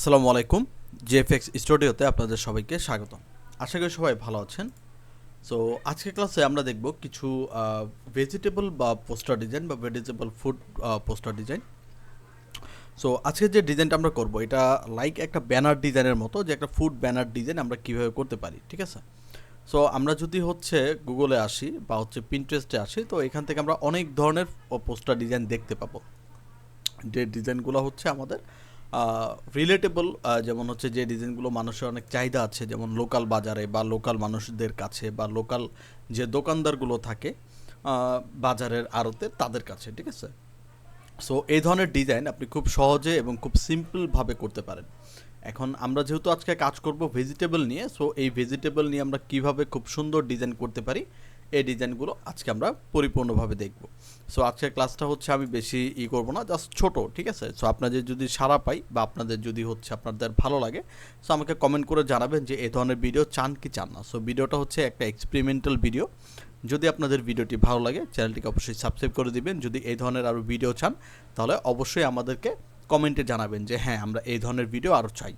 আসসালামু আলাইকুম, জিএফএক্স স্টুডিওতে আপনাদের সবাইকে স্বাগত আশা করি সবাই ভালো আছেন। সো আজকের ক্লাসে আমরা দেখব কিছু ভেজিটেবল বা পোস্টার ডিজাইন বা vegetable food poster design. So আজকে যে ডিজাইনটা আমরা করব, এটা লাইক একটা ব্যানার ডিজাইনের মতো, যে একটা ফুড ব্যানার ডিজাইন আমরা কীভাবে করতে পারি, ঠিক আছে? সো আমরা যদি হচ্ছে গুগলে আসি বা হচ্ছে পিন্টারেস্টে আসি, তো এখান থেকে আমরা অনেক ধরনের পোস্টার ডিজাইন দেখতে পাবো। যে ডিজাইনগুলো হচ্ছে আমাদের রিলেটেবল যেমন হচ্ছে যে ডিজাইনগুলো মানুষের অনেক চাহিদা আছে, যেমন লোকাল বাজারে বা লোকাল মানুষদের কাছে বা লোকাল যে দোকানদারগুলো থাকে বাজারের আড়তে তাদের কাছে, ঠিক আছে? সো এই ধরনের ডিজাইন আপনি খুব সহজে এবং খুব সিম্পলভাবে করতে পারেন। এখন আমরা যেহেতু আজকে কাজ করব ভেজিটেবল নিয়ে সো এই ভেজিটেবল নিয়ে আমরা কীভাবে খুব সুন্দর ডিজাইন করতে পারি এই ডিজাইনগুলো আজকে আমরা পরিপূর্ণভাবে দেখব। সো আজকের ক্লাসটা হচ্ছে আমি বেশি ই করব না জাস্ট ছোট, ঠিক আছে? সো আপনাদের যদি সাড়া পাই বা আপনাদের যদি হচ্ছে আপনাদের ভালো লাগে সো আমাকে কমেন্ট করে জানাবেন যে এই ধরনের ভিডিও চান কি চান না। সো ভিডিওটা হচ্ছে একটা এক্সপেরিমেন্টাল ভিডিও যদি আপনাদের ভিডিওটি ভালো লাগে চ্যানেলটিকে অবশ্যই সাবস্ক্রাইব করে দিবেন। যদি এই ধরনের আরও ভিডিও চান, তাহলে অবশ্যই আমাদেরকে কমেন্টে জানাবেন যে হ্যাঁ আমরা এই ধরনের ভিডিও আরও চাই।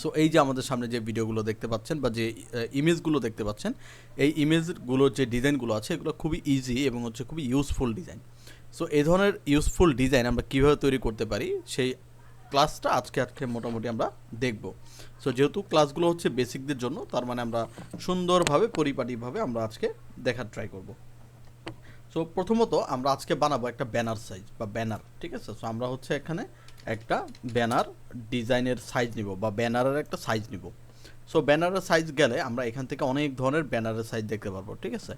সো এই যে আমাদের সামনে যে ভিডিওগুলো দেখতে পাচ্ছেন বা যে ইমেজগুলো দেখতে পাচ্ছেন, এই ইমেজগুলোর যে ডিজাইনগুলো আছে, এগুলো খুবই ইজি এবং হচ্ছে খুবই ইউজফুল ডিজাইন সো এই ধরনের ইউজফুল ডিজাইন আমরা কীভাবে তৈরি করতে পারি, সেই ক্লাসটা আজকে আজকে মোটামুটি আমরা দেখব। সো যেহেতু ক্লাসগুলো হচ্ছে বেসিকদের জন্য, তার মানে আমরা সুন্দরভাবে, পরিপাটিভাবে আমরা আজকে দেখার ট্রাই করব। সো প্রথমত আমরা আজকে বানাবো একটা ব্যানার সাইজ বা ব্যানার ঠিক আছে? সো আমরা হচ্ছে এখানে একটা ব্যানার ডিজাইনের সাইজ নিব বা ব্যানারের একটা সাইজ নিব। সো ব্যানারের সাইজ গেলে আমরা এখান থেকে অনেক ধরনের ব্যানারের সাইজ দেখতে পারব, ঠিক আছে?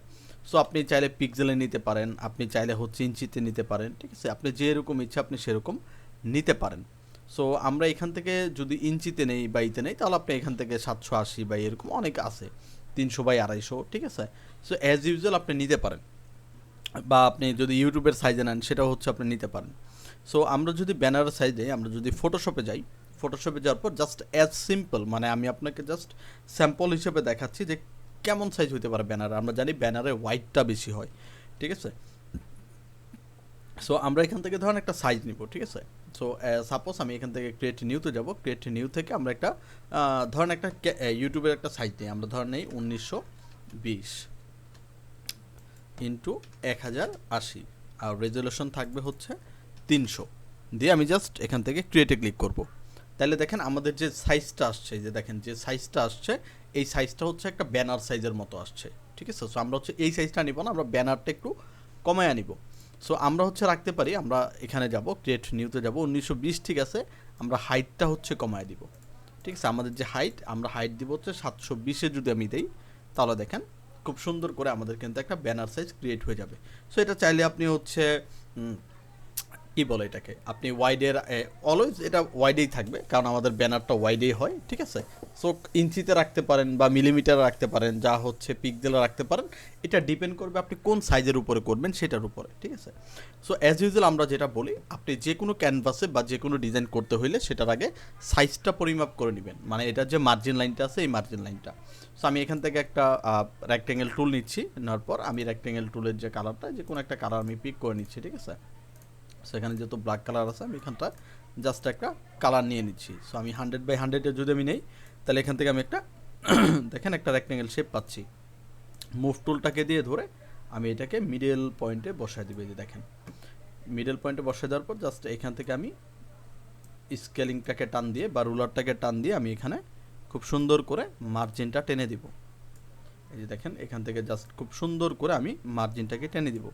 সো আপনি চাইলে পিক্সেলে নিতে পারেন, আপনি চাইলে হচ্ছে ইঞ্চিতে নিতে পারেন, ঠিক আছে? আপনি যেরকম ইচ্ছা আপনি সেরকম নিতে পারেন। সো আমরা এখান থেকে যদি ইঞ্চিতে নেই বা ইতে নেই, তাহলে আপনি এখান থেকে সাতশো আশি বা এরকম অনেক আছে, তিনশো বাই আড়াইশো, ঠিক আছে? সো অ্যাজ ইউজুয়াল আপনি নিতে পারেন। বা আপনি যদি ইউটিউবের সাইজে নেন, সেটাও হচ্ছে আপনি নিতে পারেন। সো আমরা যদি ব্যানারের সাইজে আমরা যদি ফটোশপে যাই ফটোশপে যাওয়ার পর জাস্ট অ্যাজ সিম্পল মানে আমি আপনাকে জাস্ট স্যাম্পল হিসেবে দেখাচ্ছি যে কেমন সাইজ হতে পারে ব্যানার আমরা জানি ব্যানারে হোয়াইটটা বেশি হয়, ঠিক আছে? সো আমরা এখান থেকে ধরেন একটা সাইজ নিব, ঠিক আছে? সো সাপোজ আমি এখান থেকে ক্রিয়েট নিউতে যাব ক্রিয়েট নিউ থেকে আমরা একটা ধরেন একটা ইউটিউবের একটা সাইজ নিই। আমরা ধরেন নেই উনিশশো বিশ ইন্টু এক হাজার আশি। আর রেজলিউশন থাকবে হচ্ছে তিনশো। দিয়ে আমি জাস্ট এখান থেকে ক্রিয়েটে ক্লিক করব। তাহলে দেখেন আমাদের যে সাইজটা আসছে যে দেখেন যে সাইজটা আসছে, এই সাইজটা হচ্ছে একটা ব্যানার সাইজের মতো আসছে। ঠিক আছে? সো আমরা হচ্ছে এই সাইজটা নিব না, আমরা ব্যানারটা একটু কমায় নিব। সো আমরা হচ্ছে রাখতে পারি, আমরা এখানে যাব ক্রিয়েট নিউতে যাব, উনিশশো বিশ ঠিক আছে, আমরা হাইটটা হচ্ছে কমায় দিব। ঠিক আছে? আমাদের যে হাইট আমরা হাইট দিব হচ্ছে সাতশো বিশে যদি আমি দেই, তাহলে দেখেন খুব সুন্দর করে আমাদের কিন্তু একটা ব্যানার সাইজ ক্রিয়েট হয়ে যাবে। সো এটা চাইলে আপনি হচ্ছে কি বলে এটাকে? আপনি ওয়াইডের অলওয়েজ এটা ওয়াইডেই থাকবে, কারণ আমাদের ব্যানারটা ওয়াইডেই হয়, ঠিক আছে? সো ইঞ্চিতে রাখতে পারেন বা মিলিমিটার রাখতে পারেন, যা হচ্ছে পিকজেলে রাখতে পারেন, এটা ডিপেন্ড করবে আপনি কোন সাইজের উপরে করবেন, সেটার উপরে, ঠিক আছে? সো অ্যাজ ইউজুয়াল আমরা যেটা বলি, আপনি যে কোনো ক্যানভাসে বা যে কোনো ডিজাইন করতে হইলে সেটার আগে সাইজটা পরিমাপ করে নেবেন। মানে এটার যে মার্জিন লাইনটা আছে, এই মার্জিন লাইনটা সো আমি এখান থেকে একটা রেক্টেঙ্গেল টুল নিচ্ছি, নেওয়ার পর আমি রেক্টেঙ্গেল টুলের যে কালারটা যে কোনো একটা কালার আমি পিক করে নিচ্ছি, ঠিক আছে? সেখানে যেহেতু ব্ল্যাক কালার আছে, আমি এখানটা জাস্ট একটা কালার নিয়ে নিচ্ছি। সো আমি হান্ড্রেড বাই হান্ড্রেডে যদি আমি নেই, তাহলে এখান থেকে আমি একটা দেখেন একটা রেক্টেঙ্গেল শেপ পাচ্ছি। মুভ টুলটাকে দিয়ে ধরে আমি এটাকে মিডল পয়েন্টে বসায় দিবে যে দেখেন। মিডল পয়েন্টে বসায় দেওয়ার পর জাস্ট এখান থেকে আমি স্কেলিংটাকে টান দিয়ে বা রুলারটাকে টান দিয়ে আমি এখানে খুব সুন্দর করে মার্জিনটা টেনে দিব। এই যে দেখেন, এখান থেকে জাস্ট খুব সুন্দর করে আমি মার্জিনটাকে টেনে দিব।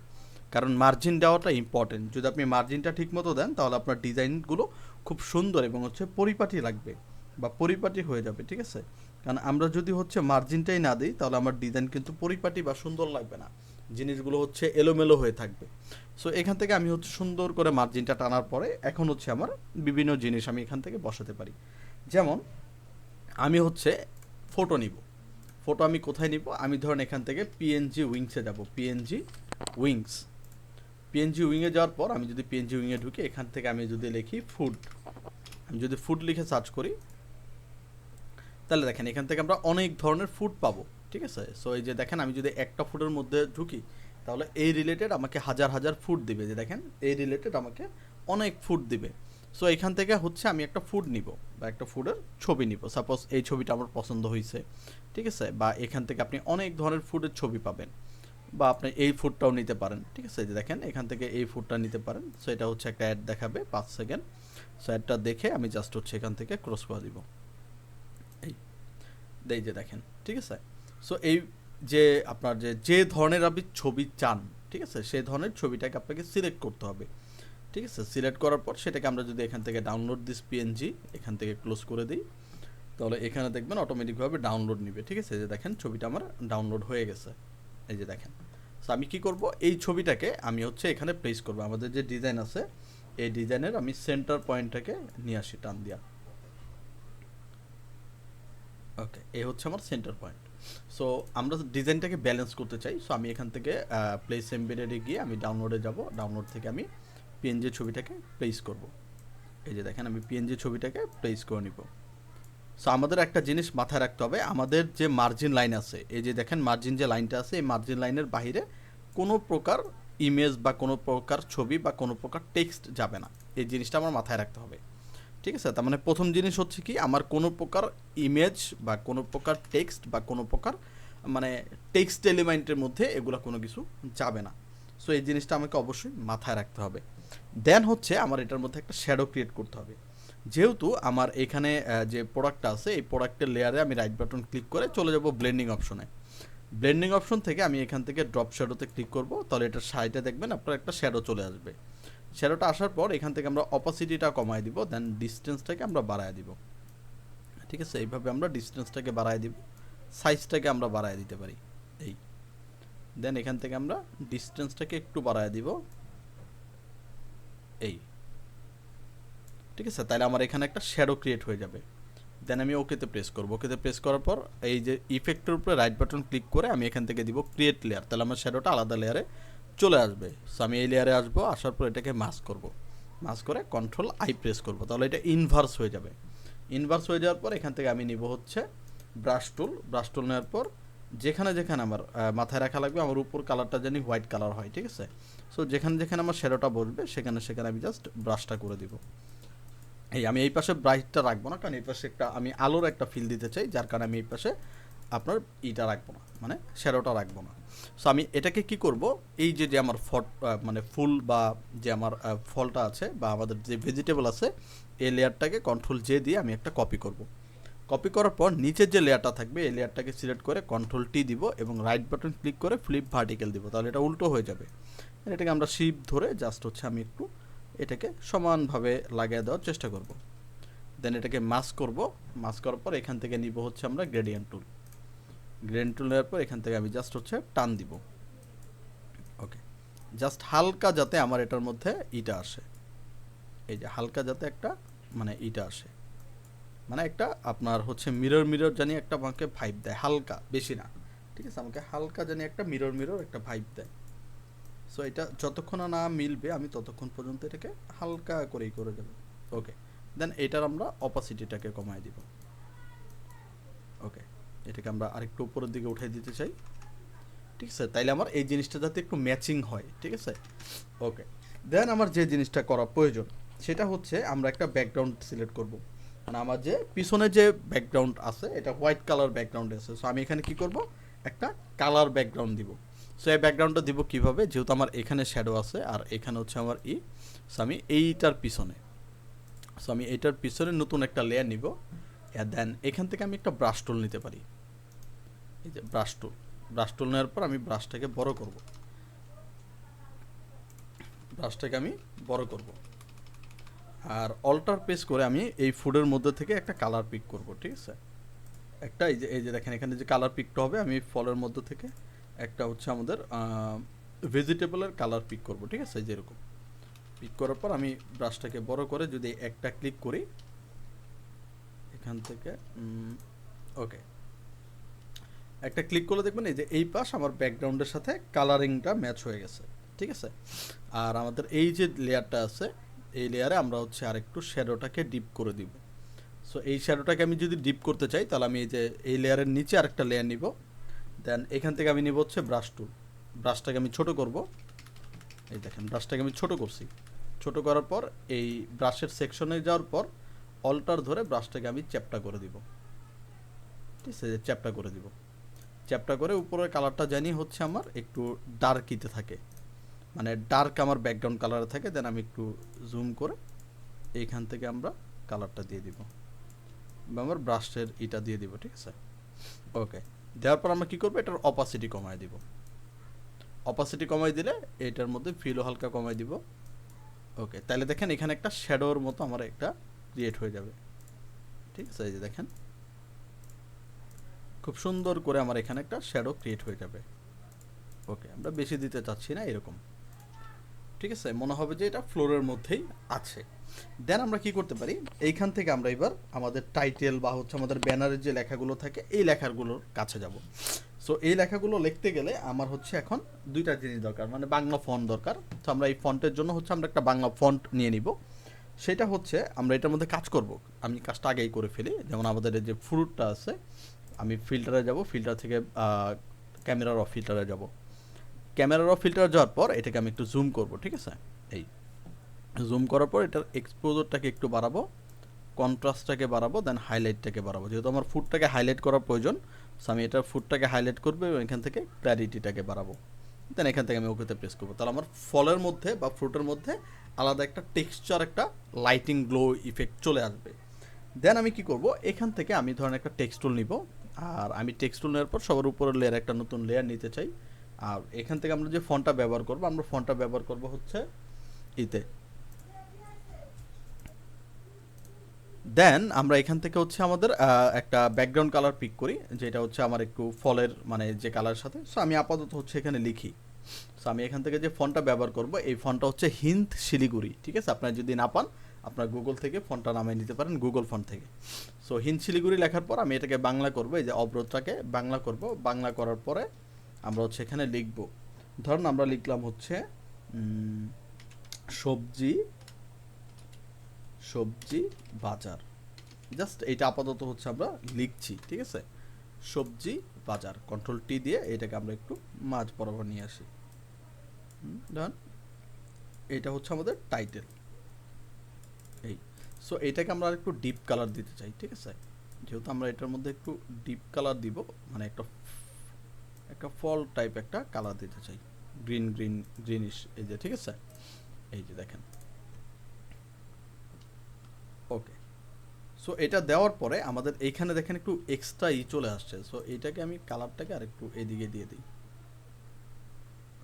কারণ মার্জিন দেওয়াটা ইম্পর্টেন্ট যদি আপনি মার্জিনটা ঠিক মতো দেন, তাহলে আপনার ডিজাইনগুলো খুব সুন্দর এবং হচ্ছে পরিপাটি লাগবে বা পরিপাটি হয়ে যাবে, ঠিক আছে? কারণ আমরা যদি হচ্ছে মার্জিনটাই না দিই, তাহলে আমার ডিজাইন কিন্তু পরিপাটি বা সুন্দর লাগবে না। জিনিসগুলো হচ্ছে এলোমেলো হয়ে থাকবে। সো এখান থেকে আমি হচ্ছে সুন্দর করে মার্জিনটা টানার পরে এখন হচ্ছে আমার বিভিন্ন জিনিস আমি এখান থেকে বসাতে পারি। যেমন, আমি হচ্ছে ফটো নিব। ফটো আমি কোথায় নিব? আমি ধরেন এখান থেকে পিএনজি উইংসে যাব। পিএনজি উইংস পিএনজি উইংয়ে যাওয়ার পর আমি যদি পিএনজি উইংয়ে ঢুকি, এখান থেকে আমি যদি লিখি ফুড আমি যদি ফুড লিখে সার্চ করি, তাহলে দেখেন এখান থেকে আমরা অনেক ধরনের ফুড পাবো, ঠিক আছে? সো এই যে দেখেন আমি যদি একটা ফুডের মধ্যে ঢুকি, তাহলে এই রিলেটেড আমাকে হাজার হাজার ফুড দিবে, যে দেখেন এই রিলেটেড আমাকে অনেক ফুড দিবে। সো এখান থেকে হচ্ছে আমি একটা ফুড নিব, বা একটা ফুডের ছবি নিব। সাপোজ এই ছবিটা আমার পছন্দ হয়েছে ঠিক আছে? বা এখান থেকে আপনি অনেক ধরনের ফুডের ছবি পাবেন। বা আপনি এই ফুডটাও নিতে পারেন। ঠিক আছে? যে দেখেন, এখান থেকে এই ফুডটা নিতে পারেন। সো এটা হচ্ছে একটা অ্যাড দেখাবে পাঁচ সেকেন্ড সো অ্যাডটা দেখে আমি জাস্ট হচ্ছে এখান থেকে ক্রস করে দিব। এই যে দেখেন, ঠিক আছে? সো এই যে আপনার যে যে ধরনের আপনি ছবি চান, ঠিক আছে? সেই ধরনের ছবিটাকে আপনাকে সিলেক্ট করতে হবে। ঠিক আছে? সিলেক্ট করার পর সেটাকে আমরা যদি এখান থেকে ডাউনলোড দিস পিএনজি এখান থেকে ক্লোজ করে দিই, তাহলে এখানে দেখবেন অটোমেটিকভাবে ডাউনলোড নিবে। ঠিক আছে? যে দেখেন, ছবিটা আমার ডাউনলোড হয়ে গেছে। এই যে দেখেন। সো আমি কি করব? এই ছবিটাকে আমি হচ্ছে এখানে প্লেস করব। আমাদের যে ডিজাইন আছে, এই ডিজাইনের আমি সেন্টার পয়েন্টটাকে নিয়ে আসি টান দিয়া। ওকে এই হচ্ছে আমার সেন্টার পয়েন্ট সো আমরা ডিজাইনটাকে ব্যালেন্স করতে চাই। সো আমি এখান থেকে প্লেস এমবেডেডে গিয়ে আমি ডাউনলোডে যাব। ডাউনলোড থেকে আমি পিএনজি ছবিটাকে প্লেস করব। এই যে দেখেন, আমি পিএনজি ছবিটাকে প্লেস করে নিব। সো আমাদের একটা জিনিস মাথায় রাখতে হবে, আমাদের যে মার্জিন লাইন আছে, এই যে দেখেন মার্জিন যে লাইনটা আছে, এই মার্জিন লাইনের বাইরে কোনো প্রকার ইমেজ বা কোনো প্রকার ছবি বা কোনো প্রকার টেক্সট যাবে না। এই জিনিসটা আমার মাথায় রাখতে হবে। ঠিক আছে? তার মানে প্রথম জিনিস হচ্ছে কি, আমার কোনো প্রকার ইমেজ বা কোনো প্রকার টেক্সট বা কোনো প্রকার মানে টেক্সট এলিমেন্টের মধ্যে এগুলো কোনো কিছু যাবে না। সো এই জিনিসটা আমাকে অবশ্যই মাথায় রাখতে হবে। দেন হচ্ছে আমার এটার মধ্যে একটা শ্যাডো ক্রিয়েট করতে হবে। যেহেতু আমার এখানে যে প্রোডাক্টটা আছে, এই প্রোডাক্টের লেয়ারে আমি রাইট বাটন ক্লিক করে চলে যাব ব্লেন্ডিং অপশনে ব্লেন্ডিং অপশন থেকে আমি এখান থেকে ড্রপ শ্যাডোতে ক্লিক করব, তাহলে এটা সাইডে দেখবেন আপনার একটা শ্যাডো চলে আসবে। শ্যাডোটা আসার পর এখান থেকে আমরা অপাসিটিটা কমায় দিব দেন ডিস্টেন্সটাকে আমরা বাড়ায় দিব। ঠিক আছে? এইভাবে আমরা ডিস্টেন্সটাকে বাড়ায় দিব সাইজটাকে আমরা বাড়ায় দিতে পারি, এই। দেন এখান থেকে আমরা ডিস্টেন্সটাকে একটু বাড়ায় দিব, এই। ঠিক আছে? তাহলে আমার এখানে একটা শ্যাডো ক্রিয়েট হয়ে যাবে। দেন আমি ওকেতে প্রেস করব। ওকেতে প্রেস করার পর এই যে ইফেক্টের উপরে রাইট বাটন ক্লিক করে আমি এখান থেকে দিব ক্রিয়েট লেয়ার তাহলে আমার শ্যাডোটা আলাদা লেয়ারে চলে আসবে। সো আমি এই লেয়ারে আসব, আসার পর এটাকে মাস করব। মাস করে কন্ট্রোল আই প্রেস করব। তাহলে এটা ইনভার্স হয়ে যাবে। ইনভার্স হয়ে যাওয়ার পর এখান থেকে আমি নিব হচ্ছে ব্রাশ টুল ব্রাশ টুল নেওয়ার পর যেখানে যেখানে আমার মাথায় রাখা লাগবে, আমার উপর কালারটা জানি হোয়াইট কালার হয়, ঠিক আছে? সো যেখানে যেখানে আমার শ্যাডোটা বসবে, সেখানে সেখানে আমি জাস্ট ব্রাশটা করে দিব। এই আমি এই পাশে ব্রাইটটা রাখব না, কারণ এই পাশে একটা, আমি আলোর একটা ফিল দিতে চাই, যার কারণে আমি এই পাশে আপনার ইটা রাখব না মানে শ্যাডোটা রাখব না। সো আমি এটাকে কি করব? এই যে যে আমার ফট মানে ফুল বা যে আমার ফলটা আছে বা আমাদের যে ভেজিটেবল আছে, এই লেয়ারটাকে কন্ট্রোল জে দিয়ে আমি একটা কপি করব। কপি করার পর নিচের যে লেয়ারটা থাকবে, এই লেয়ারটাকে সিলেক্ট করে কন্ট্রোল টি দিব এবং রাইট বাটন ক্লিক করে ফ্লিপ ভার্টিক্যাল দিব, তাহলে এটা উল্টো হয়ে যাবে। এটাকে আমরা শিপ ধরে জাস্ট হচ্ছে আমি একটু এটাকে সমানভাবে লাগিয়ে দেওয়ার চেষ্টা করব। দেন এটাকে মাস করব। মাস করার পর এখান থেকে নিব হচ্ছে আমরা গ্রেডিয়েন্ট টুল গ্রেডিয়েন্ট টুল নেওয়ার পর এখান থেকে আমি জাস্ট হচ্ছে টান দিব। ওকে জাস্ট হালকা যাতে আমার এটার মধ্যে ইটা আসে। এই যে হালকা যাতে একটা মানে ইটা আসে। মানে একটা আপনার হচ্ছে মিরর মিরর জানি একটা আমাকে ভাইব দেয়, হালকা, বেশি না। ঠিক আছে? আমাকে হালকা জানি একটা মিরর মিরর একটা ভাইব দেয়। সো এটা যতক্ষণ না মিলবে, আমি ততক্ষণ পর্যন্ত এটাকে হালকা করেই করে দেবো। ওকে দেন এটার আমরা অপাসিটিটাকে কমায় দিব। ওকে এটাকে আমরা আরেকটু উপরের দিকে উঠাই দিতে চাই। ঠিক আছে? তাইলে আমার এই জিনিসটা যাতে একটু ম্যাচিং হয়। ঠিক আছে? ওকে দেন আমার যে জিনিসটা করা প্রয়োজন, সেটা হচ্ছে আমরা একটা ব্যাকগ্রাউন্ড সিলেক্ট করব। মানে আমার যে পিছনে যে ব্যাকগ্রাউন্ড আছে, এটা হোয়াইট কালার ব্যাকগ্রাউন্ড আছে। সো আমি এখানে কি করব? একটা কালার ব্যাকগ্রাউন্ড দিব। সো এই ব্যাকগ্রাউন্ডটা দিব কীভাবে? যেহেতু আমার এখানে শ্যাডো আছে আর এখানে হচ্ছে আমার ই। সো আমি এইটার পিছনে। সো আমি এইটার পিছনে নতুন একটা লেয়ার নিব। দেন এখান থেকে আমি একটা ব্রাশ টুল নিতে পারি। এই যে ব্রাশ টুল ব্রাশ টুল নেওয়ার পর আমি ব্রাশটাকে বড় করব। ব্রাশটাকে আমি বড় করব। আর অল্টার পেস করে আমি এই ফুডের মধ্যে থেকে একটা কালার পিক করব, ঠিক আছে? একটা এই যে এই যে দেখেন, এখানে যে কালার পিকটা হবে, আমি ফলের মধ্যে থেকে একটা হচ্ছে আমাদের ভেজিটেবলের কালার পিক করব, ঠিক আছে? যেরকম পিক করার পর আমি ব্রাশটাকে বড় করে যদি একটা ক্লিক করি, এখান থেকে ওকে একটা ক্লিক করলে দেখবেন এই যে এই পাশ আমার ব্যাকগ্রাউন্ডের সাথে কালারিংটা ম্যাচ হয়ে গেছে, ঠিক আছে? আর আমাদের এই যে লেয়ারটা আছে, এই লেয়ারে আমরা হচ্ছে আরেকটু শ্যাডোটাকে ডিপ করে দিব। সো এই শ্যাডোটাকে আমি যদি ডিপ করতে চাই, তাহলে আমি এই যে এই লেয়ারের নিচে আরেকটা লেয়ার নিব। দেন এখান থেকে আমি নিব হচ্ছে ব্রাশ টুল ব্রাশটাকে আমি ছোট করব। এই দেখেন ব্রাশটাকে আমি ছোট করছি। ছোট করার পর এই ব্রাশের সেকশনে যাওয়ার পর অল্টার ধরে ব্রাশটাকে আমি চ্যাপটা করে দিব। ঠিক আছে চ্যাপটা করে দিব। চ্যাপটা করে উপরের কালারটা জানি হচ্ছে আমার একটু ডার্কিতে থাকে। মানে ডার্ক আমার ব্যাকগ্রাউন্ড কালারে থাকে দেন আমি একটু জুম করে এইখান থেকে আমরা কালারটা দিয়ে দিব। বা আমার ব্রাশের ইটা দিয়ে দিব, ঠিক আছে? ওকে দেওয়ার পর আমরা কী করব? এটার অপাসিটি কমায় দিব। অপাসিটি কমাই দিলে এটার মধ্যে ফিলও হালকা কমাই দিব। ওকে তাহলে দেখেন এখানে একটা শ্যাডোর মতো আমার একটা ক্রিয়েট হয়ে যাবে। ঠিক আছে, এই যে দেখেন। খুব সুন্দর করে আমার এখানে একটা শ্যাডো ক্রিয়েট হয়ে যাবে। ওকে আমরা বেশি দিতে চাচ্ছি না এরকম। ঠিক আছে? মনে হবে যে এটা ফ্লোরের মধ্যেই আছে। দেন আমরা কি করতে পারি? এইখান থেকে আমরা এবার আমাদের টাইটেল বা হচ্ছে আমাদের ব্যানারের যে লেখাগুলো থাকে, এই লেখাগুলোর কাছে যাব। সো এই লেখাগুলো লিখতে গেলে আমার হচ্ছে এখন দুইটা জিনিস দরকার মানে বাংলা ফন্ট দরকার। তো আমরা এই ফন্টের জন্য হচ্ছে আমরা একটা বাংলা ফন্ট নিয়ে নিব। সেটা হচ্ছে আমরা এটার মধ্যে কাজ করব। আমি কাজটা আগেই করে ফেলি। যেমন আমাদের যে ফ্রুটটা আছে, আমি ফিল্টারে যাব ফিল্টার থেকে ক্যামেরার অফ ফিল্টারে যাব। ক্যামেরার অফ ফিল্টার যাওয়ার পর এটাকে আমি একটু জুম করব, ঠিক আছে? এই জুম করার পর এটার এক্সপোজারটাকে একটু বাড়াবো কন্ট্রাস্টটাকে বাড়াবো দেন হাইলাইটটাকে বাড়াবো। যেহেতু আমার ফুডটাকে হাইলাইট করার প্রয়োজন সো আমি এটার ফুডটাকে হাইলাইট করব এবং এখান থেকে ক্ল্যারিটিটাকে বাড়াবো। দেন এখান থেকে আমি ওকেতে প্রেস করব। তাহলে আমার ফলের মধ্যে বা ফ্রুটের মধ্যে আলাদা একটা টেক্সচার একটা লাইটিং গ্লো ইফেক্ট চলে আসবে। দেন আমি কি করব? এখান থেকে আমি ধরেন একটা টেক্সট টুল নিব। আর আমি টেক্সট টুল নেওয়ার পর সবার উপরে লেয়ার একটা নতুন লেয়ার নিতে চাই। আর এখান থেকে আমরা যে ফোনটা ব্যবহার করব, আমরা ফোনটা ব্যবহার করব হচ্ছে ইতে। দেন আমরা এখান থেকে হচ্ছে আমাদের একটা ব্যাকগ্রাউন্ড কালার পিক করি, যেটা হচ্ছে আমার একটু ফলের মানে যে কালার সাথে। সো আমি আপাতত হচ্ছে এখানে লিখি। সো আমি এখান থেকে যে ফোনটা ব্যবহার করব, এই ফোনটা হচ্ছে হিন্দ শিলিগুড়ি, ঠিক আছে? আপনারা যদি না পান, আপনার গুগল থেকে ফোনটা নামিয়ে নিতে পারেন গুগল ফোন থেকে। সো হিন্দ শিলিগুড়ি লেখার পর আমি এটাকে বাংলা করব, এই যে অবরোধটাকে বাংলা করব। বাংলা করার পরে আমরা হচ্ছে এখানে লিখব। ধরুন আমরা লিখলাম হচ্ছে সবজি সবজি বাজার। জাস্ট এটা আপাতত হচ্ছে আমরা লিখছি, ঠিক আছে? সবজি বাজার কন্ট্রোল টি দিয়ে এটাকে আমরা একটু মাঝ বরাবর নিয়ে আসি। ডান এটা হচ্ছে আমাদের টাইটেল এই সো এটাকে আমরা একটু ডিপ কালার দিতে চাই, ঠিক আছে? যেহেতু আমরা এটার মধ্যে একটু ডিপ কালার দিব মানে একটা একটা ফল টাইপ একটা কালার দিতে চাই। গ্রিন গ্রিন গ্রিনিশ এই যে, ঠিক আছে? এই যে দেখেন। ওকে সো এটা দেওয়ার পরে আমাদের এইখানে দেখেন একটু এক্সট্রা ই চলে আসছে। সো এইটাকে আমি কালারটাকে আর একটু এদিকে দিয়ে দিই।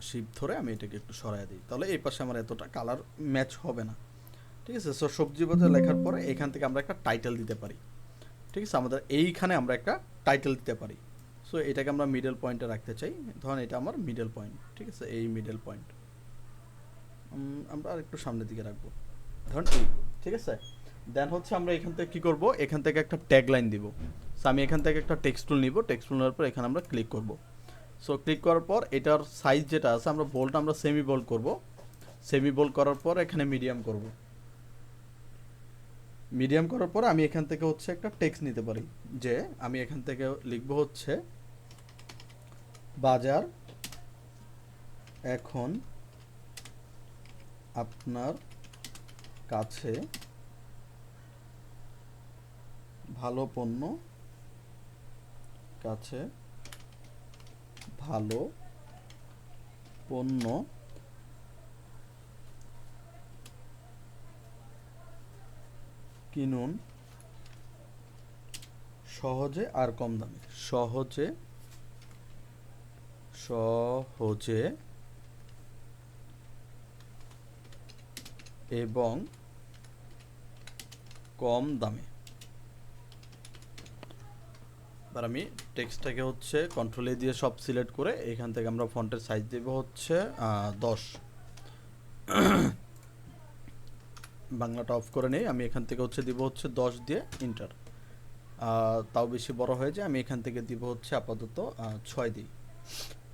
শিপ ধরে আমি এটাকে একটু সরাই দিই। তাহলে এই পাশে আমার এতটা কালার ম্যাচ হবে না। ঠিক আছে? সো সবজি বাজার লেখার পরে এখান থেকে আমরা একটা টাইটেল দিতে পারি। ঠিক আছে? আমাদের এইখানে আমরা একটা টাইটেল দিতে পারি। সো এটাকে আমরা মিডল পয়েন্টে রাখতে চাই। ধরেন এটা আমার মিডল পয়েন্ট ঠিক আছে? এই মিডল পয়েন্ট আমরা আর একটু সামনের দিকে রাখব। ধরেন এই, ঠিক আছে? দেন হচ্ছে আমরা এখান থেকে কী করব? এখান থেকে একটা ট্যাগ লাইন দিব। সো আমি এখান থেকে একটা টেক্সট টুল নিব। টেক্সট টুল নেওয়ার পর এখানে আমরা ক্লিক করব। সো ক্লিক করার পর এটার সাইজ যেটা আছে, আমরা বোল্ট আমরা সেমি বোল্ড করব। সেমি বোল্ড করার পর এখানে মিডিয়াম করব। মিডিয়াম করার পর আমি এখান থেকে হচ্ছে একটা টেক্সট নিতে পারি। যে আমি এখান থেকে লিখব হচ্ছে বাজার। এখন আপনার কাছে ভালো পণ্য, কাছে ভালো পণ্য কিনুন সহজে আর কম দামে। সহজে সহজে এবং কম দামে। এবার আমি টেক্সটটাকে হচ্ছে কন্ট্রোল দিয়ে সব সিলেক্ট করে এখান থেকে আমরা ফন্টের সাইজ দেব হচ্ছে দশ। বাংলাটা অফ করে নেই, আমি এখান থেকে হচ্ছে দিব হচ্ছে দশ দিয়ে ইন্টার তাও বেশি বড় হয়ে যায়, আমি এখান থেকে দিব হচ্ছে আপাতত ছয় দিই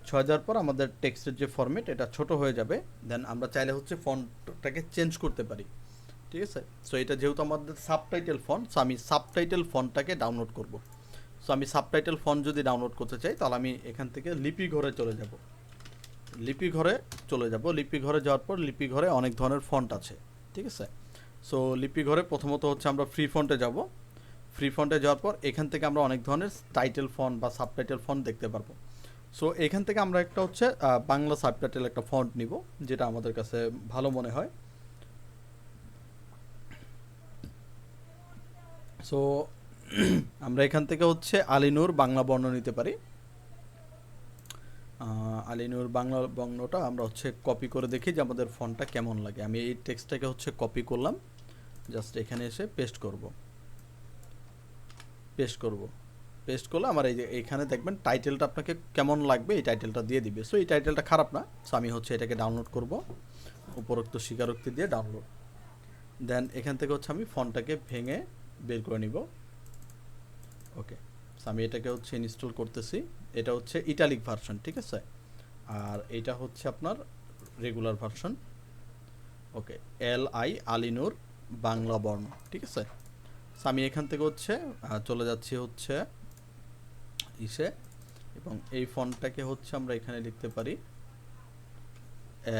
ছয় দেওয়ার পর আমাদের টেক্সটের যে ফরম্যাট এটা ছোট হয়ে যাবে। দেন আমরা চাইলে হচ্ছে ফন্টটাকে চেঞ্জ করতে পারি। ঠিক আছে? সো এটা যেহেতু আমাদের সাবটাইটেল ফন্ট সো আমি সাবটাইটেল ফন্টটাকে ডাউনলোড করব। সো আমি সাবটাইটেল ফন্ট যদি ডাউনলোড করতে চাই, তাহলে আমি এখান থেকে লিপি ঘরে চলে যাব। লিপি ঘরে চলে যাব। লিপি ঘরে যাওয়ার পর লিপি ঘরে অনেক ধরনের ফন্ট আছে। ঠিক আছে? সো লিপি ঘরে প্রথমত হচ্ছে আমরা ফ্রি ফন্টে যাব। ফ্রি ফন্টে যাওয়ার পর এখান থেকে আমরা অনেক ধরনের টাইটেল ফন্ট বা সাবটাইটেল ফন্ট দেখতে পারব। সো এখান থেকে আমরা একটা হচ্ছে বাংলা সাবটাইটেল একটা ফন্ট নিব, যেটা আমাদের কাছে ভালো মনে হয়। সো আমরা এখান থেকে হচ্ছে আলিনুর বাংলা বর্ণ নিতে পারি। আলিনুর বাংলা বর্ণটা আমরা হচ্ছে কপি করে দেখি যে আমাদের ফন্টটা কেমন লাগে। আমি এই টেক্সটটাকে হচ্ছে কপি করলাম। জাস্ট এখানে এসে পেস্ট করব। পেস্ট করব। পেস্ট করলে আমার এই এখানে দেখবেন টাইটেলটা আপনাকে কেমন লাগবে এই টাইটেলটা দিয়ে দিবে। সো এই টাইটেলটা খারাপ না। সো আমি হচ্ছে এটাকে ডাউনলোড করব। উপরোক্ত স্বীকারোক্তি দিয়ে ডাউনলোড দেন এখান থেকে হচ্ছে আমি ফোনটাকে ভেঙে বের করে নিব। ওকে আমি এটাকে হচ্ছে ইনস্টল করতেছি। এটা হচ্ছে ইটালিক ভার্সন ঠিক আছে? আর এটা হচ্ছে আপনার regular version okay L I Alinur Bangla বর্ণ ঠিক আছে? আমি এখান থেকে হচ্ছে চলে যাচ্ছি হচ্ছে ইসে, এবং এই ফন্টটাকে হচ্ছে আমরা এখানে লিখতে পারি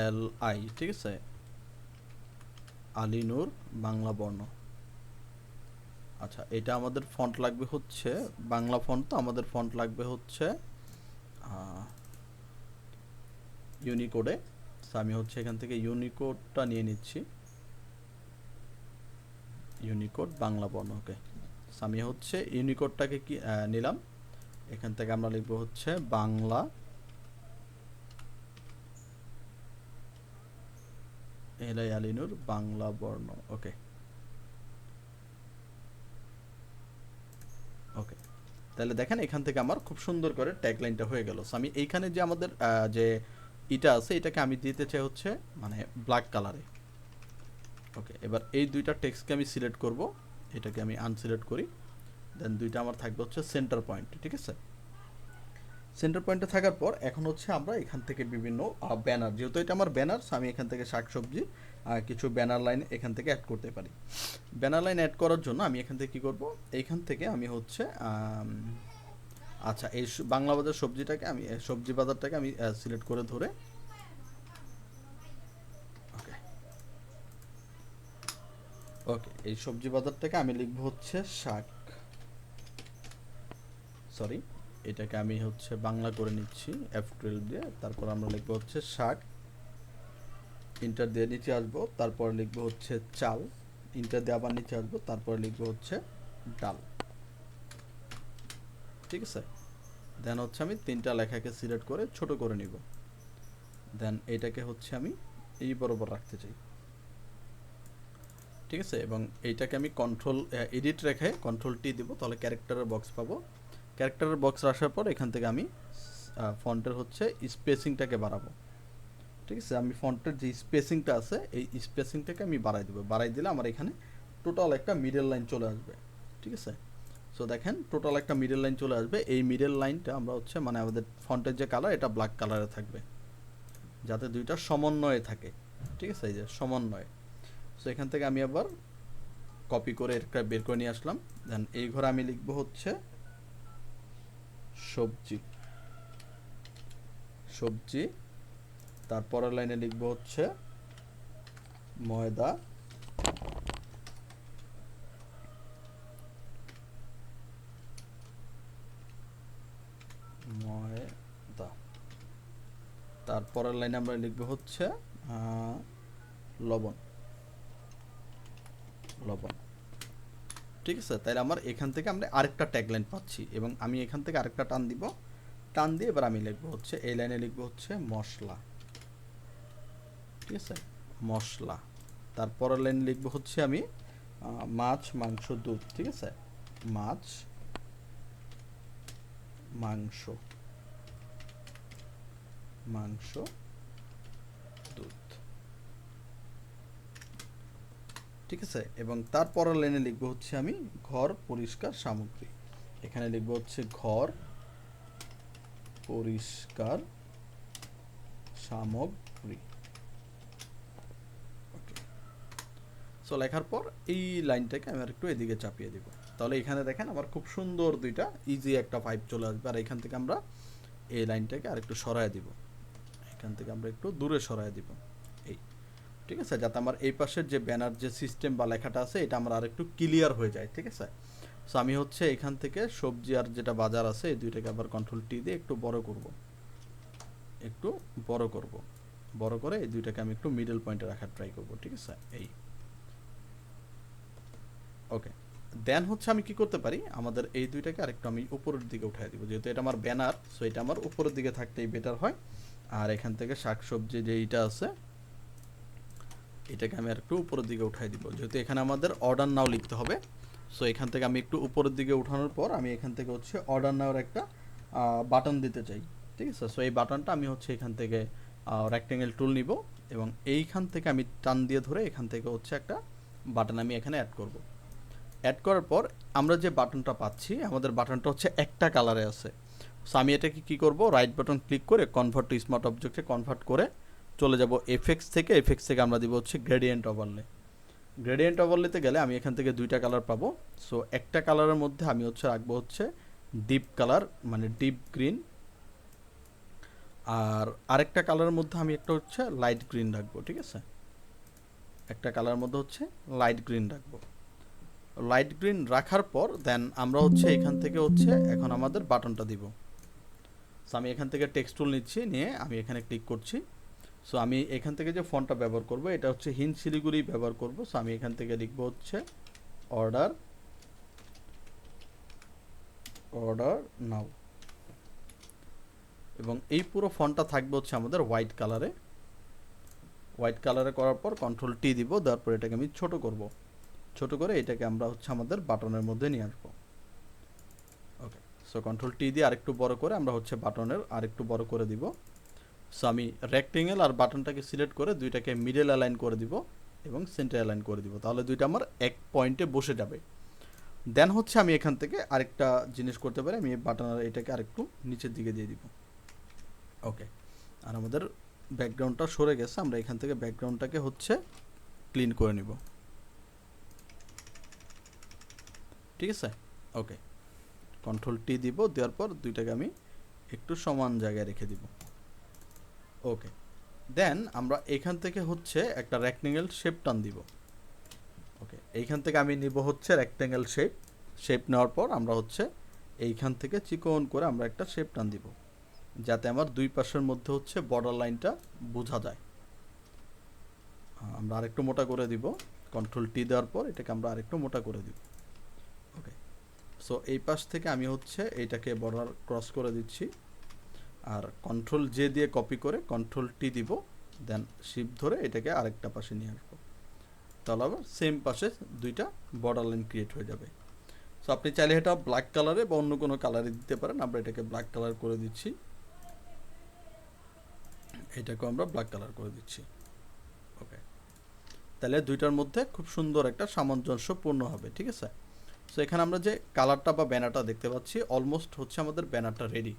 এল আই, ঠিক আছে? আলিনুর বাংলা বর্ণ। আচ্ছা এটা আমাদের ফন্ট লাগবে হচ্ছে, বাংলা ফন্ট তো আমাদের ফন্ট লাগবে হচ্ছে ইউনিকোডে আমি হচ্ছে এখান থেকে ইউনিকোডটা নিয়ে নিচ্ছি। ইউনিকোড বাংলা বর্ণ ওকে আমি হচ্ছে ইউনিকোডটাকে কি নিলাম। এখান থেকে আমরা লিখব হচ্ছে বাংলা। এলাই আলিনুর বাংলা বর্ণ, ওকে। ওকে, তাহলে দেখেন এখান থেকে আমার খুব সুন্দর করে ট্যাগলাইনটা হয়ে গেল। আমি এইখানে যে আমাদের যে ইটা আছে, এটাকে আমি দিতে চাই হচ্ছে মানে ব্ল্যাক কালারে ওকে, এবার এই দুইটা টেক্সটকে আমি সিলেক্ট করব, এটাকে আমি আনসিলেক্ট করি। দেন দুইটা আমার থাকবে হচ্ছে সেন্টার পয়েন্ট ঠিক আছে? সেন্টার পয়েন্টে থাকার পর এখন হচ্ছে আমরা এখান থেকে বিভিন্ন ব্যানার যেহেতু এটা আমার ব্যানার আমি এখান থেকে শাকসবজি কিছু ব্যানার লাইন এখান থেকে অ্যাড করতে পারি। ব্যানার লাইন অ্যাড করার জন্য আমি এখান থেকে কী করব? এইখান থেকে আমি হচ্ছে আচ্ছা এই বাংলা বাজার সবজিটাকে আমি সবজি বাজারটাকে আমি সিলেক্ট করে ধরে ওকে ওকে এই সবজি বাজারটাকে আমি লিখব হচ্ছে শাক। সরি এটাকে আমি হচ্ছে বাংলা করে নিচ্ছি এফ টুয়েলভ দিয়ে। তারপর আমরা লিখব হচ্ছে শাক, ইন্টার দিয়ে নিচে আসব, তারপর লিখব হচ্ছে চাল, ইন্টার দিয়ে আবার নিচে আসব, তারপর লিখব হচ্ছে ডাল। ঠিক আছে? দেন হচ্ছে আমি তিনটা লেখাকে সিলেক্ট করে ছোট করে নিব। দেন এটাকে হচ্ছে আমি এই বরাবর রাখতে চাই। ঠিক আছে? এবং এইটাকে আমি কন্ট্রোল এডিট রেখে কন্ট্রোল টি দিব, তাহলে ক্যারেক্টারের বক্স পাবো। ক্যারেক্টারের বক্স আসার পর এখান থেকে আমি ফন্টের হচ্ছে স্পেসিংটাকে বাড়াবো। ঠিক আছে? আমি ফন্টের যে স্পেসিংটা আছে, এই স্পেসিংটাকে আমি বাড়াই দেবো। বাড়াই দিলে আমার এখানে টোটাল একটা মিডল লাইন চলে আসবে। ঠিক আছে? সো দেখেন টোটাল একটা মিডল লাইন চলে আসবে। এই মিডল লাইনটা আমরা হচ্ছে মানে আমাদের ফন্টের যে কালার এটা ব্ল্যাক কালারে থাকবে। যাতে দুইটা সমন্বয়ে থাকে। ঠিক আছে? এই যে সমন্বয়। সো এখান থেকে আমি আবার কপি করে এটা বের করে নিয়ে আসলাম। দেন এই ঘরে আমি লিখব হচ্ছে সবজি। সবজি। তারপরের লাইনে লিখব হচ্ছে ময়দা। ময়দা। তারপরের লাইনে আমরা লিখব হচ্ছে লবণ। লবণ। ঠিক আছে? তাহলে আমার এখান থেকে আমরা আরেকটা ট্যাগলাইন পাচ্ছি এবং আমি এখান থেকে আরেকটা টান দিব। টান দিয়ে এবার আমি লিখব হচ্ছে, এই লাইনে লিখব হচ্ছে মশলা। ঠিক আছে? মশলা। তারপরের লাইন লিখব হচ্ছে আমি মাছ, মাংস, দুধ, ঠিক আছে? মাছ, মাংস। মাংস দুধ ঠিক আছে? এবং তারপরের লাইনে লিখব হচ্ছে আমি ঘর পরিষ্কার সামগ্রী। এখানে লিখব হচ্ছে ঘর পরিষ্কার সামগ্রী। সো লেখার পর এই লাইনটাকে আমি আর একটু এদিকে চাপিয়ে দিব। তাহলে এখানে দেখেন আমার খুব সুন্দর দুইটা ইজি একটা পাইপ চলে আসবে। আর এখান থেকে আমরা এই লাইনটাকে আর একটু সরায় দিব। এখান থেকে আমরা একটু দূরে সরায় দিব। আছে যাতে আমার এই পাশের যে ব্যানার যে সিস্টেম বা লেখাটা আছে, এটা আমার আরেকটু ক্লিয়ার হয়ে যায়, ঠিক আছে? সো আমি হচ্ছে এখান থেকে সবজি আর যেটা বাজার আছে, এই দুইটাকে আবার কন্ট্রোল টি দিয়ে একটু বড় করব। একটু বড় করব। বড় করে এই দুইটাকে আমি একটু মিডল পয়েন্টে রাখার ট্রাই করব, ঠিক আছে? এই। ওকে দেন হচ্ছে আমি কি করতে পারি? আমাদের এই দুইটাকে আরেকটু আমি উপরের দিকে উঠাই দিব। যেহেতু এটা আমার ব্যানার সো এটা আমার উপরের দিকে থাকতেই বেটার হয়। আর এখান থেকে শাকসবজি যে এইটা আছে এটাকে আমি আর একটু উপরের দিকে উঠাই দিব। যেহেতু এখানে আমাদের অর্ডার নাও লিখতে হবে সো এখান থেকে আমি একটু উপরের দিকে উঠানোর পর আমি এখান থেকে হচ্ছে অর্ডার নাওর একটা বাটন দিতে চাই, ঠিক আছে? সো এই বাটনটা আমি হচ্ছে এখান থেকে রেক্টেঙ্গেল টুল নিব এবং এইখান থেকে আমি টান দিয়ে ধরে এখান থেকে হচ্ছে একটা বাটন আমি এখানে অ্যাড করব। অ্যাড করার পর আমরা যে বাটনটা পাচ্ছি, আমাদের বাটনটা হচ্ছে একটা কালারে আছে। সো আমি এটাকে কী করব? রাইট বাটন ক্লিক করে কনভার্ট টু স্মার্ট অবজেক্টে কনভার্ট করে চলে যাব এফেক্স থেকে। এফেক্স থেকে আমরা দিব হচ্ছে গ্রেডিয়েন্ট ওভারলে গ্রেডিয়েন্ট ওভারলেতে গেলে আমি এখান থেকে দুইটা কালার পাবো। সো একটা কালারের মধ্যে আমি হচ্ছে রাখব হচ্ছে ডিপ কালার মানে ডিপ গ্রিন আর আরেকটা কালারের মধ্যে আমি একটা হচ্ছে লাইট গ্রিন রাখব, ঠিক আছে? একটা কালারের মধ্যে হচ্ছে লাইট গ্রিন রাখব। লাইট গ্রিন রাখার পর দেন আমরা হচ্ছে এখান থেকে হচ্ছে এখন আমাদের বাটনটা দিব। সো আমি এখান থেকে টেক্সট টুল নিচ্ছি, নিয়ে আমি এখানে ক্লিক করছি। সো আমি এখান থেকে যে ফোনটা ব্যবহার করব, এটা হচ্ছে হিন শিলিগুড়ি ব্যবহার করব। সো আমি এখান থেকে লিখব হচ্ছে অর্ডার অর্ডার নাও এবং এই পুরো ফন্টটা থাকবে হচ্ছে আমাদের হোয়াইট কালারে হোয়াইট কালারে করার পর কন্ট্রোল টি দিব তারপর এটাকে আমি ছোট করব। ছোট করে এটাকে আমরা হচ্ছে আমাদের বাটনের মধ্যে নিয়ে আসব। ওকে সো কন্ট্রোল টি দিয়ে আরেকটু বড় করে আমরা হচ্ছে বাটনের আরেকটু বড় করে দিব। সো আমি রেক্টেঙ্গেল আর বাটনটাকে সিলেক্ট করে দুইটাকে মিডল অ্যালাইন করে দিব এবং সেন্টার অ্যালাইন করে দিব। তাহলে দুইটা আমার এক পয়েন্টে বসে যাবে। দেন হচ্ছে আমি এখান থেকে আরেকটা জিনিস করতে পারি, আমি বাটনের এটাকে আরেকটু নিচের দিকে দিয়ে দিব। ওকে আর আমাদের ব্যাকগ্রাউন্ডটা সরে গেছে, আমরা এখান থেকে ব্যাকগ্রাউন্ডটাকে হচ্ছে ক্লিন করে নিব। ঠিক আছে? ওকে কন্ট্রোল টি দিব, দেওয়ার পর দুইটাকে আমি একটু সমান জায়গায় রেখে দিব। ওকে দেন আমরা এখান থেকে হচ্ছে একটা রেক্টেঙ্গেল শেপ টান দিব। ওকে এইখান থেকে আমি নিব হচ্ছে রেক্টেঙ্গেল শেপ শেপ নেওয়ার পর আমরা হচ্ছে এইখান থেকে চিকন করে আমরা একটা শেপ টান দিব। যাতে আমার দুই পাশের মধ্যে হচ্ছে বর্ডার লাইনটা বোঝা যায়। আমরা আরেকটু মোটা করে দিব। কন্ট্রোল টি দেওয়ার পর এটাকে আমরা আরেকটু মোটা করে দিব। ওকে সো এই পাশ থেকে আমি হচ্ছে এইটাকে বর্ডার ক্রস করে দিচ্ছি। আর কন্ট্রোল জে দিয়ে কপি করে কন্ট্রোল টি দিব দেন শিপ ধরে এটাকে আরেকটা পাশে নিয়ে আসব। তাহলে আবার সেম পাশে দুইটা বর্ডার লাইন ক্রিয়েট হয়ে যাবে। সো আপনি চাইলে এটা ব্ল্যাক কালারে বা অন্য কোনো কালারে দিতে পারেন। আমরা এটাকে ব্ল্যাক কালার করে দিচ্ছি। এটাকেও আমরা ব্ল্যাক কালার করে দিচ্ছি। ওকে তাহলে দুইটার মধ্যে খুব সুন্দর একটা সামঞ্জস্যপূর্ণ হবে, ঠিক আছে? সো এখানে আমরা যে কালারটা বা ব্যানারটা দেখতে পাচ্ছি অলমোস্ট হচ্ছে আমাদের ব্যানারটা রেডি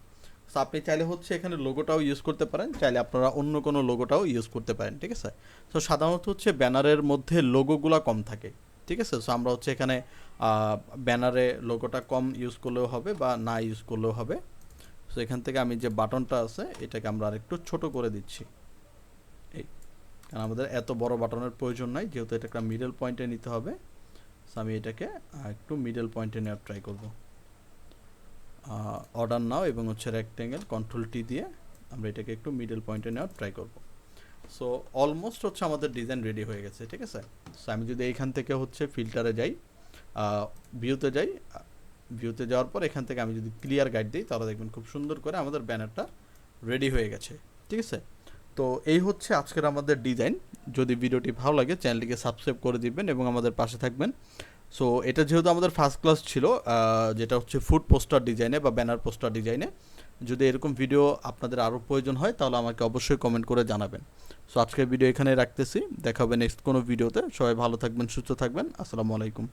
আপনি চাইলে হচ্ছে এখানে লোগোটাও ইউজ করতে পারেন। চাইলে আপনারা অন্য কোনো লোগোটাও ইউজ করতে পারেন, ঠিক আছে? সো সাধারণত হচ্ছে ব্যানারের মধ্যে লোগোগুলা কম থাকে, ঠিক আছে? সো আমরা হচ্ছে এখানে ব্যানারে লোগোটা কম ইউজ করলেও হবে বা না ইউজ করলেও হবে। সো এখান থেকে আমি যে বাটনটা আছে, এটাকে আমরা আরেকটু ছোট করে দিচ্ছি। এই, কারণ আমাদের এত বড় বাটনের প্রয়োজন নাই, যেহেতু এটা একটা মিডল পয়েন্টে নিতে হবে। সো আমি এটাকে একটু মিডল পয়েন্টে নেওয়ার ট্রাই করব। অর্ডার নাও এবং হচ্ছে রেক্টেঙ্গেল কন্ট্রোল টি দিয়ে আমরা এটাকে একটু মিডল পয়েন্টে নেওয়ার ট্রাই করব। সো অলমোস্ট হচ্ছে আমাদের ডিজাইন রেডি হয়ে গেছে, ঠিক আছে? সো আমি যদি এইখান থেকে হচ্ছে ফিল্টারে যাই ভিউতে যাই ভিউতে যাওয়ার পর এখান থেকে আমি যদি ক্লিয়ার গাইড দিই, তাহলে দেখবেন খুব সুন্দর করে আমাদের ব্যানারটা রেডি হয়ে গেছে, ঠিক আছে? তো এই হচ্ছে আজকের আমাদের ডিজাইন যদি ভিডিওটি ভালো লাগে চ্যানেলটিকে সাবস্ক্রাইব করে দিবেন এবং আমাদের পাশে থাকবেন। সো এটা যেহেতু আমাদের ফার্স্ট ক্লাস ছিল যেটা হচ্ছে ফুড পোস্টার ডিজাইনে বা ব্যানার পোস্টার ডিজাইনে যদি এরকম ভিডিও আপনাদের আরও প্রয়োজন হয়, তাহলে আমাকে অবশ্যই কমেন্ট করে জানাবেন। সো আজকের ভিডিও এখানে রাখতেছি। দেখা হবে নেক্সট কোনো ভিডিওতে সবাই ভালো থাকবেন, সুস্থ থাকবেন। আসসালামু আলাইকুম।